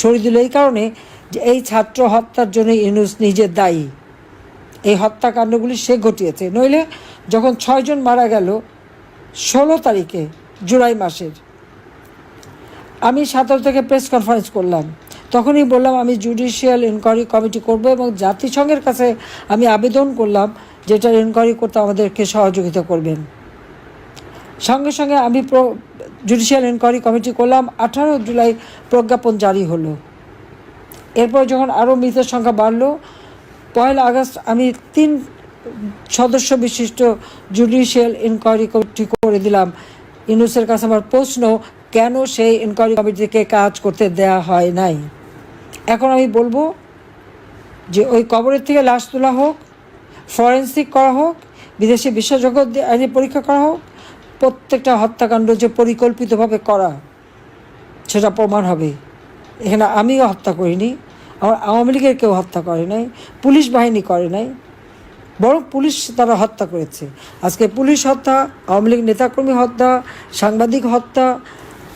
সরিয়ে দিল এই কারণে যে এই ছাত্র হত্যার জন্য ইউনুস নিজে দায়ী। এই হত্যাকাণ্ডগুলি সে ঘটিয়েছে। নইলে যখন ছয়জন মারা গেল, ষোলো তারিখে, জুলাই মাসের, আমি সতেরো থেকে প্রেস কনফারেন্স করলাম। তখনই বললাম, আমি জুডিশিয়াল ইনকোয়ারি কমিটি করব এবং জাতিসংঘের কাছে আমি আবেদন করলাম যেটা ইনকোয়ারি করতে আমাদেরকে সহযোগিতা করবেন। সঙ্গে সঙ্গে আমি জুডিশিয়াল ইনকোয়ারি কমিটি করলাম। আঠারো জুলাই প্রজ্ঞাপন জারি হলো। এরপর যখন আরও মৃতের সংখ্যা বাড়লো, পয়লা আগস্ট আমি তিন সদস্য বিশিষ্ট জুডিশিয়াল ইনকোয়ারি কমিটি করে দিলাম। ইউনুসের কাছে আমার প্রশ্ন, কেন সেই ইনকোয়ারি কমিটিকে কাজ করতে দেয়া হয় নাই? এখন আমি বলব যে ওই কবরের থেকে লাশ তোলা হোক ফরেন্সিক করা হোক, বিদেশি বিশেষজ্ঞ আইনি পরীক্ষা করা হোক প্রত্যেকটা হত্যাকাণ্ড যে পরিকল্পিতভাবে করা, সেটা প্রমাণ হবে। এখানে আমিও হত্যা করিনি, আমার আওয়ামী লীগের কেউ হত্যা করে নাই, পুলিশ বাহিনী করে নাই, বরং পুলিশ তারা হত্যা করেছে। আজকে পুলিশ হত্যা, আওয়ামী লীগ নেতাকর্মী হত্যা, সাংবাদিক হত্যা,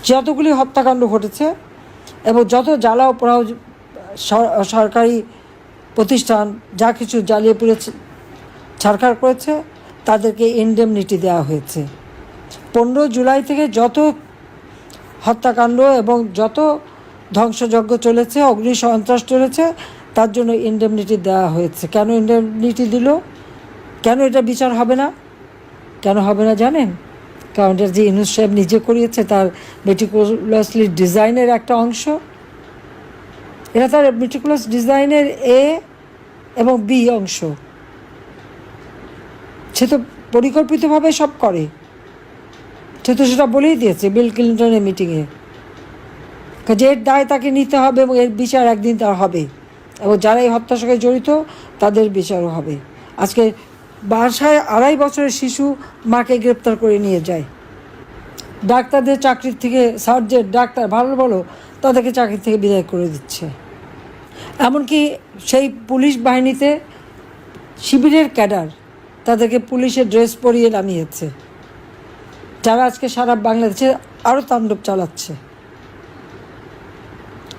যতগুলি হত্যাকাণ্ড ঘটেছে এবং যত জ্বালাও পোড়াও সরকারি প্রতিষ্ঠান যা কিছু জ্বালিয়ে পুড়েছে ছাড়খাড় করেছে, তাদেরকে ইনডেমনিটি দেওয়া হয়েছে। পনেরো জুলাই থেকে যত হত্যাকাণ্ড এবং যত ধ্বংসযজ্ঞ চলেছে, অগ্নি সন্ত্রাস চলেছে, তার জন্য ইনডেমনিটি দেওয়া হয়েছে। কেন ইনডেমনিটি দিল? কেন এটা বিচার হবে না? কেন হবে না জানেন? কারণ এটা যে ইনুস সাহেব নিজে করিয়েছে, তার মেটিকুলাসলি ডিজাইনের একটা অংশ। এটা তার মেটিকুলাস ডিজাইনের এ এবং বি অংশ। সে তো পরিকল্পিতভাবে সব করে। সে তো সেটা বলেই দিয়েছে, বিল ক্লিন্টনের মিটিংয়ে যে এর দায় তাকে নিতে হবে এবং এর বিচার একদিন তার হবে। এবং যারা এই হত্যার সঙ্গে জড়িত, তাদের বিচারও হবে। আজকে বাসায় আড়াই বছরের শিশু মাকে গ্রেপ্তার করে নিয়ে যায়। ডাক্তারদের চাকরির থেকে সার্জেন্ট ডাক্তার ভালো বলো, তাদেরকে চাকরি থেকে বিদায় করে দিচ্ছে। এমনকি সেই পুলিশ বাহিনীতে শিবিরের ক্যাডার তাদেরকে পুলিশের ড্রেস পরিয়ে নামিয়েছে। যারা আজকে সারা বাংলাদেশে আরও তাণ্ডব চালাচ্ছে,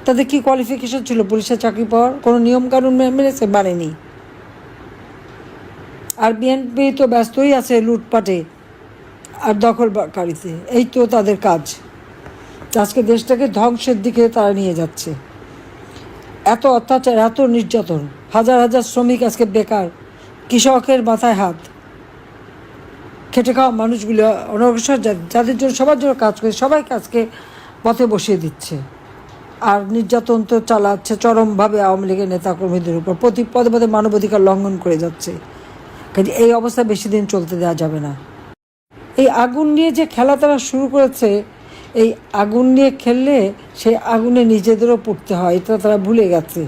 তাদের কি কোয়ালিফিকেশন ছিল? পুলিশের চাকরি পাওয়ার কোনো নিয়মকানুন মেনেছে? মানেনি। আর বিএনপি তো ব্যস্তই আছে লুটপাটে আর দখলকারিতে। এই তো তাদের কাজ। আজকে দেশটাকে ধ্বংসের দিকে তারা নিয়ে যাচ্ছে। এত অত্যাচার, এত নির্যাতন, হাজার হাজার শ্রমিক আজকে বেকার, কৃষকের মাথায় হাত। খেটে খাওয়া মানুষগুলো অনগ্রসর যাদের জন্য সবার জন্য কাজ করে সবাই কাজকে পথে বসিয়ে দিচ্ছে। আর নির্যাতন তো চালাচ্ছে চরমভাবে আওয়ামী লীগের নেতাকর্মীদের উপর। প্রতি পদে পদে মানবাধিকার লঙ্ঘন করে যাচ্ছে। কাজে এই অবস্থা বেশি দিন চলতে দেওয়া যাবে না। এই আগুন নিয়ে যে খেলা তারা শুরু করেছে, এই আগুন নিয়ে খেললে সেই আগুনে নিজেদেরও পড়তে হয়, এটা তারা ভুলে গেছে।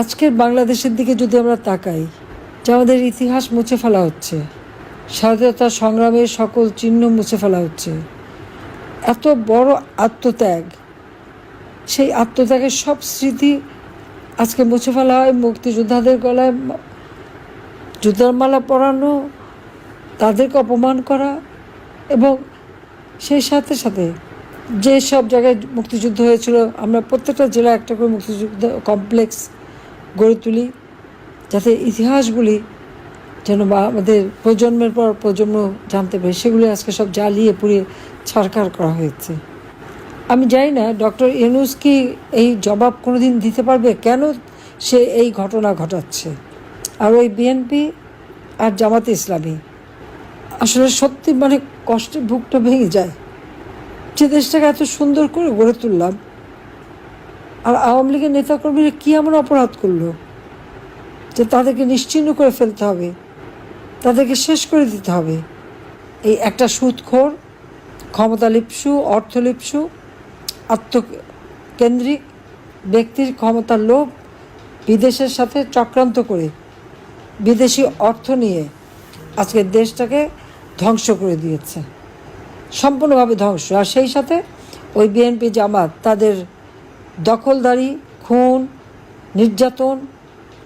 আজকের বাংলাদেশের দিকে যদি আমরা তাকাই, যে আমাদের ইতিহাস মুছে ফেলা হচ্ছে। স্বাধীনতা সংগ্রামের সকল চিহ্ন মুছে ফেলা হচ্ছে। এত বড় আত্মত্যাগ, সেই আত্মত্যাগের সব স্মৃতি আজকে মুছে ফেলা হয় মুক্তিযোদ্ধাদের গলায়। জুতার মালা পরানো, তাদেরকে অপমান করা এবং সেই সাথে সাথে যে সব জায়গায় মুক্তিযুদ্ধ হয়েছিল, আমরা প্রত্যেকটা জেলায় একটা করে মুক্তিযুদ্ধ কমপ্লেক্স গড়ে তুলি। যাতে ইতিহাসগুলি যেন বা আমাদের প্রজন্মের পর প্রজন্ম জানতে পারে। সেগুলি আজকে সব জ্বালিয়ে পুড়িয়ে ছাড়কার করা হয়েছে। আমি জানি না, ডক্টর ইউনুস কি এই জবাব কোনোদিন দিতে পারবে? কেন সে এই ঘটনা ঘটাচ্ছে? আর ওই বিএনপি আর জামাতে ইসলামী আসলে সত্যি মানে কষ্টে বুকটা ভেঙে যায়। যে দেশটাকে এত সুন্দর করে গড়ে তুললাম, আর আওয়ামী লীগের নেতাকর্মীরা কী এমন অপরাধ করল? যে তাদেরকে নিশ্চিহ্ন করে ফেলতে হবে। তাদেরকে শেষ করে দিতে হবে। এই একটা সুদখোর ক্ষমতালিপ্সু অর্থলিপ্সু আত্মকেন্দ্রিক ব্যক্তির ক্ষমতার লোভ বিদেশের সাথে চক্রান্ত করে বিদেশি অর্থ নিয়ে আজকে দেশটাকে ধ্বংস করে দিয়েছে। সম্পূর্ণভাবে ধ্বংস। আর সেই সাথে ওই বিএনপি জামাত তাদের দখলদারি, খুন, নির্যাতন